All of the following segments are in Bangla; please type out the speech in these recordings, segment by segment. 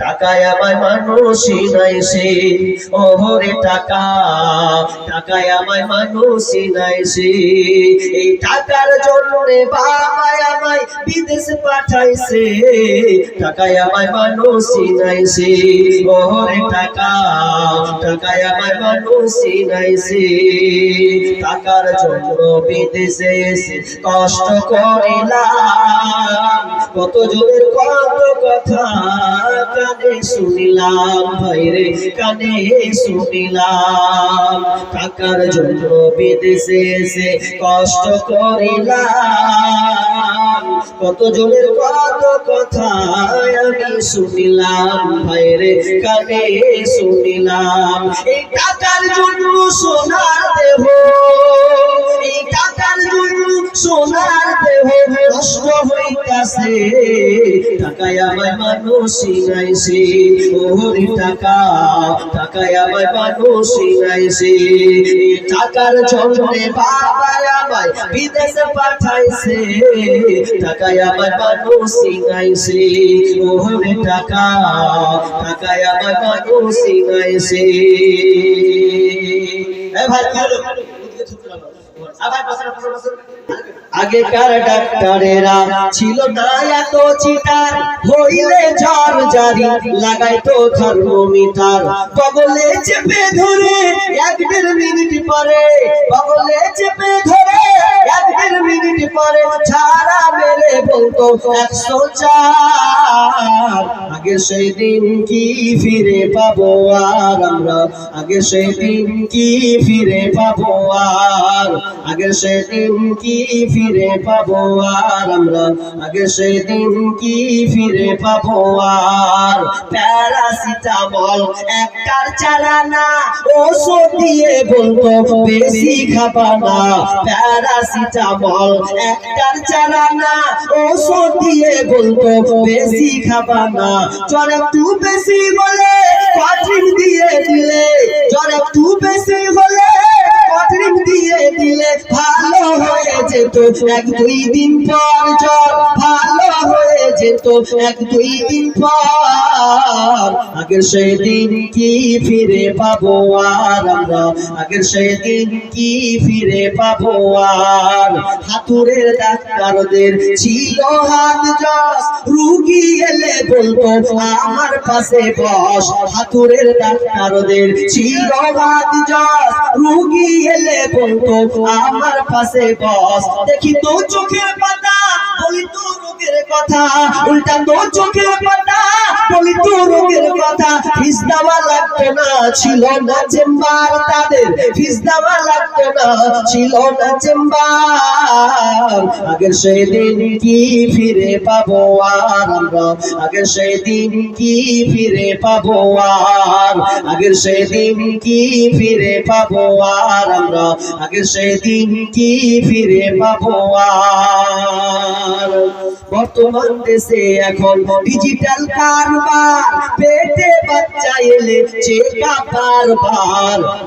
টাকায় আমায় মানুষই টাকা, টাকায় আমায় মানুষই নাই সে এই টাকার জন্য আমায় বিদেশ পাঠাইছে। টাকায় আমায় মানুষই টাকা, টাকায় আমায় মানুষই টাকার জন্য বিদেশে এসে কষ্ট করিলাম। কত জনের কত কথা কানে শুনিলাম, ভাইরে কানে শুনিলাম। টাকার জন্য বিদেশে এসে কষ্ট করিলাম। কত জনের কত কথা আমি শুনিলাম, ভাইরে কানে শুনিলাম। এই টাকার জন্য সোনার দেহ সোনার দেহ নষ্ট হইতাছে, টাকায় আমায় মানুষই নাইছে ওরে টাকা, টাকায় আমায় মানুষই নাইছে টাকার জন্যে বাবা আমায় বিদেশে পাঠাইছে, টাকায় ভাই আগেকার ডাক্তারেরা ছিল না এত চিতার হইলে ঝড় জারি, লাগাইতো থার্মোমিটার। বগলে চেপে ধরে এক দেড় মিনিট পরে, বগলে চেপে ধরে এক দেড় মিনিট পরে একশো চার আগে সেই দিন কি ফিরে পাবো আর আমরা? আগে সেই দিন কি ফিরে পাবো আর? আগে সেই দিন কি ফিরে পাবো আর আমরা? আগে সেই দিন কি ফিরে পাবো আর? প্যারাসিটামল একটার চালানা, ওষুধ দিয়ে বলতো, বেশি খাবা না। প্যারাসিটামল একটার চালানা দিয়ে বলতো, বেশি খাবা না। একটু বেশি বলে কঠিন দিয়ে দিলে, জ্বর একটু বেশি হলে কঠিন দিয়ে দিলে ভালো হয়ে যেত। এক দুই দিন পর ভালো আগের কি ফিরে পাবো আর আমরা? আগের কি ফিরে পাবো আর? হাতুড়ের ডাক্তারদের ছিল হাত রুগী এলে বলতো আমার পাশে বস। হাতুড়ের ডাক্তারদের ছিল হাত জস রুগী এলে বলতো আমার পাশে বস। দেখি তো চোখের পাতা। বলি তো রোগের কথা উল্টা তো চোখের লাগতো না, ছিল না চেম্বার, তাদের লাগতো না, ছিল না চেম্বার। আগের সেই দিন কি ফিরে পাবো আর আমরা? আগের সেই কি ফিরে পাবো আর? আগের সেই দিন কি ফিরে পাবো আর আমরা? আগের দিন কি ফিরে পাবো আর? বর্তমান দেশে এখন ডিজিটাল কারবার, পেটে বাচ্চা এলে চেকা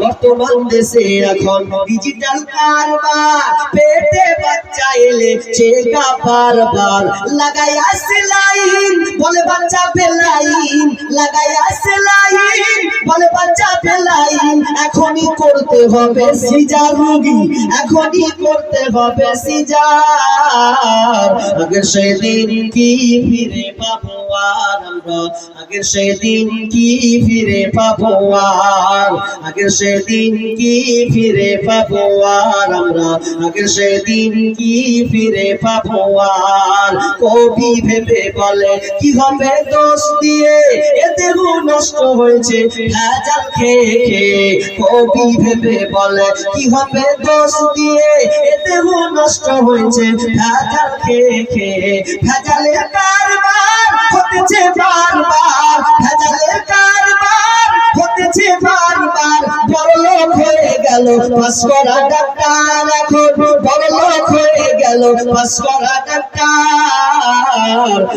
বর্তমান দেশে এখন ডিজিটাল কারবার, পেটে এলে বারবার। লাগাইয়া সেলাইন বলে বাচ্চা ফেলাইন লাগাইয়া সেলাইন বলে বাচ্চা ফেলাইন এখনই করতে হবে সিজার রোগী, এখনই করতে হবে সিজার আগের সেদিন কি ফিরে পাবো আর আগের সেদিন কি ফিরে পাবো আর? আগের সেদিন কি ফিরে পাবো আর আমরা? আগের সেদিন কি ফিরে পাবো আর। কবি ভেবে বলে, কি হবে দোষ দিয়ে? এ দেহ নষ্ট হয়েছে ভেজাল খেয়ে খেয়ে। কবি ভেবে বলে, কি হবে দোষ দিয়ে? এ দেহ নষ্ট হয়েছে ভেজাল খেয়ে খেয়ে। ভেজালের কারবার হতেছে বারবার, ভেজালের কারবার হতেছে বারবার। বড় লোক হয়ে গেল পাস করা ডাক্তার এখন গেল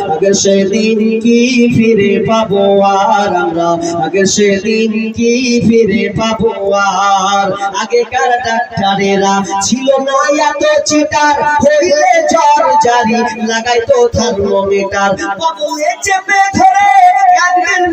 আগে সেদিন কি ফিরে পাবো আর আমরা? আগে সেদিন কি ফিরে পাবো আর? আগেকার ডাক্তারেরা ছিল না এত চিটার? হইলে জ্বর জারি, লাগাইতো থার্মোমিটার। বগলে চেপে ধরে দেড়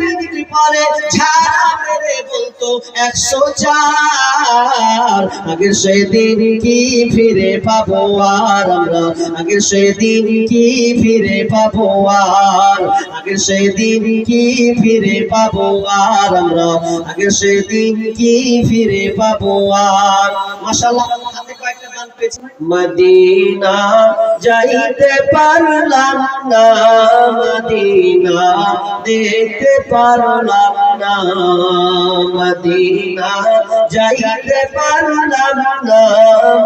পরে ঝাড়া মেরে বলতো একশো চার। আগের সেদিন কি ফিরে পাবো আর আমরা? আগের সেদিন কি ফিরে পাবো আর? আগের সেদিন কি ফিরে পাবো আর আমরা? আগের সেদিন কি ফিরে পাবো আর? মদিনা যাইতে পারলাম না, মদিনা দেখতে পারলাম না মদিনা। যাইতে পারলাম না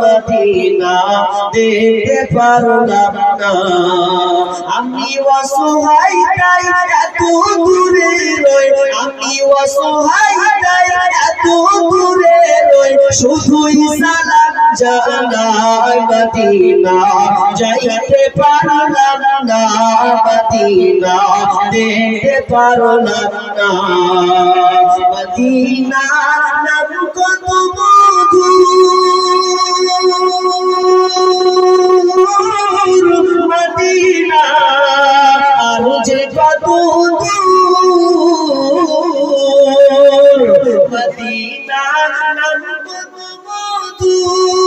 মদিনা। দেখতে পারলাম না আমি অসহায়, তাই এত দূরে রই। আমি অসহায়, তাই এত দূরে রই। শুধুই জানাই মদিনা। যাইতে পারলাম না মদিনা দেখতে পারলাম না মদিনা নাম কত মধু মদিনা আর যে কত মদিনা নাম কত মধু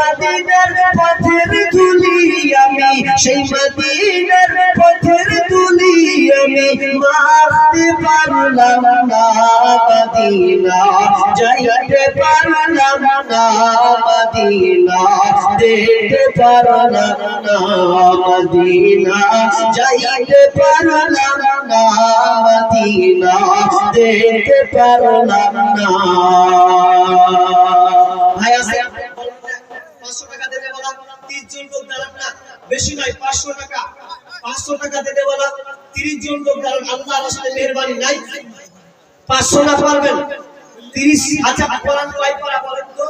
মদিনার পথের ধুলি আমি, সেই মদিনার পথের ধুলি আমি মারতে পারলাম না মদিনা, যাইতে পারলাম না মদিনা দেখতে পারলাম না মদিনা, যাইতে পারলাম না মদিনা দেখতে পারলাম না বেশি নাই পাঁচশো টাকা। পাঁচশো টাকা দিতে বলা, তিরিশ জন লোক কারণ আল্লাহ রাস্তায় মেহরবানি নাই, পাঁচশো না পারবেন? তিরিশ আচ্ছা পড়ান কয় পড়া বলেন তো?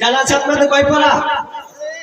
জানা আছে আপনাদের কয় পড়া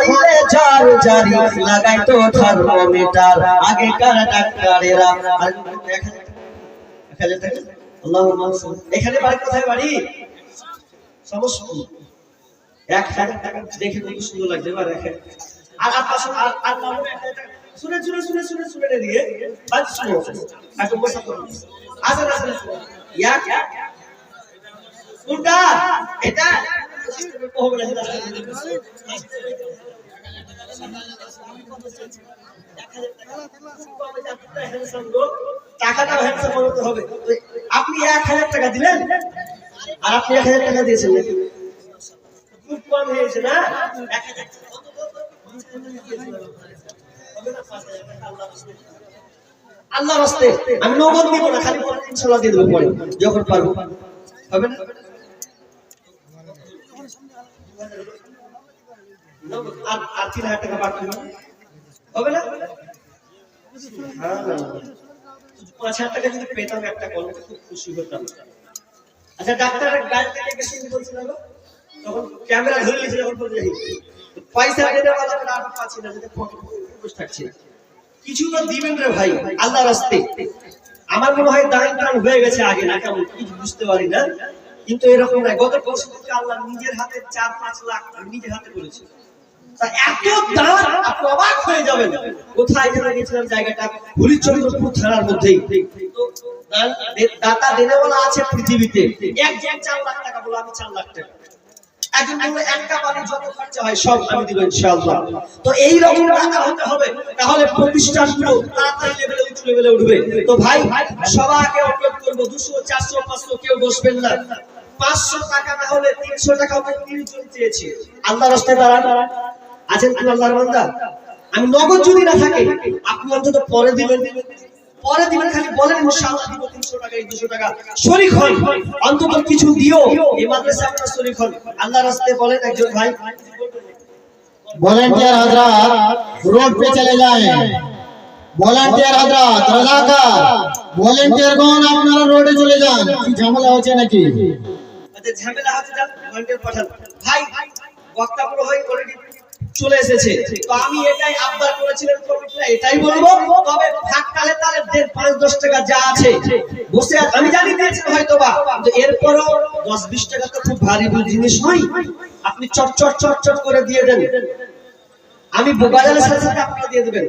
হইলে ঝাড় জারি লাগাইতো থার্মোমিটার। আগেকার ডাক্তারেরা এখানে বাড়ি কোথায় বাড়ি? সমস্যা এক হাজার টাকা দেখে কত সুন্দর লাগছে, এবার দেখেন। আর আর পাশে আর আর শুনে শুনে শুনে শুনে শুনে দিয়ে বাদ শুনে একদম বসা করুন আসেন আসেন। এক কোনটা? এটা? হবে টাকাটা হ্যান্ডসাম বানাতে হবে। আপনি এক হাজার টাকা দিলেন? আর আপনি এক হাজার টাকা দিয়েছেন খুব কম হয়েছে না? আল্লাহ রাস্তে আমি নগদ দিব না, খালি ইনশাআল্লাহ দিয়ে দেবো পরে, যখন পারব। হবে না? কিছু তো দিবেন রে ভাই আল্লাহ রাস্তে আমার মনে হয় দান টান হয়ে গেছে আগে না কেমন কিছু বুঝতে পারি না কিন্তু এরকম না গত পরশু আল্লাহ নিজের হাতে চার পাঁচ লাখ নিজের হাতে করেছে। তো এই রকম টাকা হতে হবে, তাহলে তাড়াতাড়ি লেভেলে উঠবে। তো ভাই, সবাইকে অনুরোধ করব, দুশো, চারশো, পাঁচশো কেউ বসবেন না। পাঁচশো টাকা না হলে তিনশো টাকা তিনজন আল্লাহ রাস্তায় দাঁড়ান। আছেন কি আল্লাহর বান্দা? আমি নগদ যদি না থাকে আপনি অন্তত পরে দিবেন। পরে দিবেন খালি বলেন ইনশাআল্লাহ দিব 300 টাকা 200 টাকা। শরীক হন। অন্তত কিছু দিও। এই মাদ্রাসা আপনার শরীক হন। আল্লাহর রাস্তায় বলেন একজন ভাই ভলান্টিয়ার হযরত রোড পে চলে যায়। ভলান্টিয়ার হযরত রাজাকার। ভলান্টিয়ার গণ আপনারা রোডে চলে যান। কি ঝামেলা হচ্ছে নাকি? আচ্ছা ঝামেলা হচ্ছে ভলান্টিয়ার পাঠান। ভাই বক্তা পুরো হই কোয়ালিটি চলে এসেছে। তো আমি এটাই আবদার করেছিলাম কমিটিরা এটাই বলব, তবে ফাঁক তালে তালে দেন পাঁচ দশ টাকা যা আছে, বসে আমি জানি দিয়েছেন হয়তো বা কিন্তু এরপরও দশ বিশ টাকা তো খুব ভারী জিনিস নয়। আপনি চট চট চট চট করে দিয়ে দেন। আমি বাজারের সাথে সাথে আপনারা দিয়ে দেবেন।